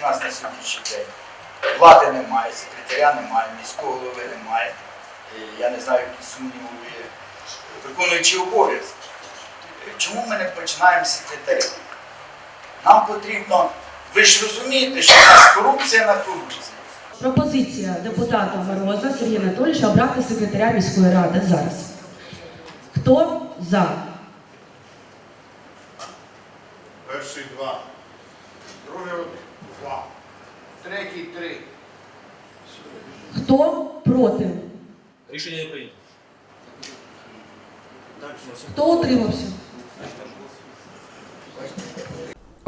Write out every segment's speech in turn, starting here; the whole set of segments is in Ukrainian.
в нас на сьогоднішній день. Влади немає, секретаря немає, міського голови немає. І я не знаю, під сумніву виконуючи обов'язки. Чому ми не починаємо з секретаря? Нам потрібно, ви ж розумієте, що у нас корупція на корупції. Пропозиція депутата Мороза Сергія Анатолійовича обрати секретаря міської ради зараз. Хто за? Перший два. Другий два. Третій три. Хто проти? Рішення не прийнято. Хто утримався?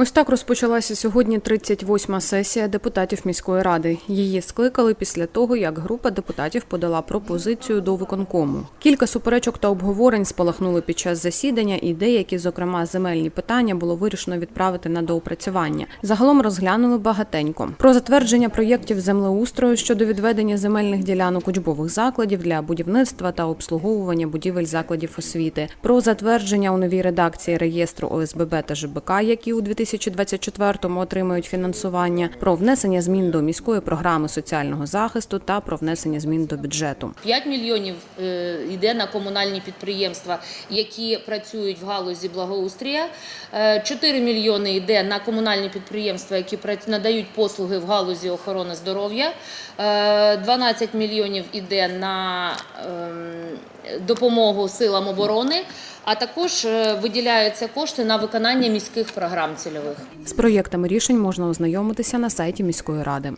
Ось так розпочалася сьогодні 38-ма сесія депутатів міської ради. Її скликали після того, як група депутатів подала пропозицію до виконкому. Кілька суперечок та обговорень спалахнули під час засідання, і деякі, зокрема, земельні питання було вирішено відправити на доопрацювання. Загалом розглянули багатенько про затвердження проєктів землеустрою щодо відведення земельних ділянок учбових закладів для будівництва та обслуговування будівель закладів освіти, про затвердження у новій редакції реєстру ОСББ та ЖБК, які у 2024-му отримають фінансування, про внесення змін до міської програми соціального захисту та про внесення змін до бюджету. 5 мільйонів е, йде на комунальні підприємства, які працюють в галузі благоустрія. Е, 4 мільйони йде на комунальні підприємства, які надають послуги в галузі охорони здоров'я. Е, 12 мільйонів йде на ем, допомогу силам оборони. А також е, виділяються кошти на виконання міських програм цільових. З проєктами рішень можна ознайомитися на сайті міської ради.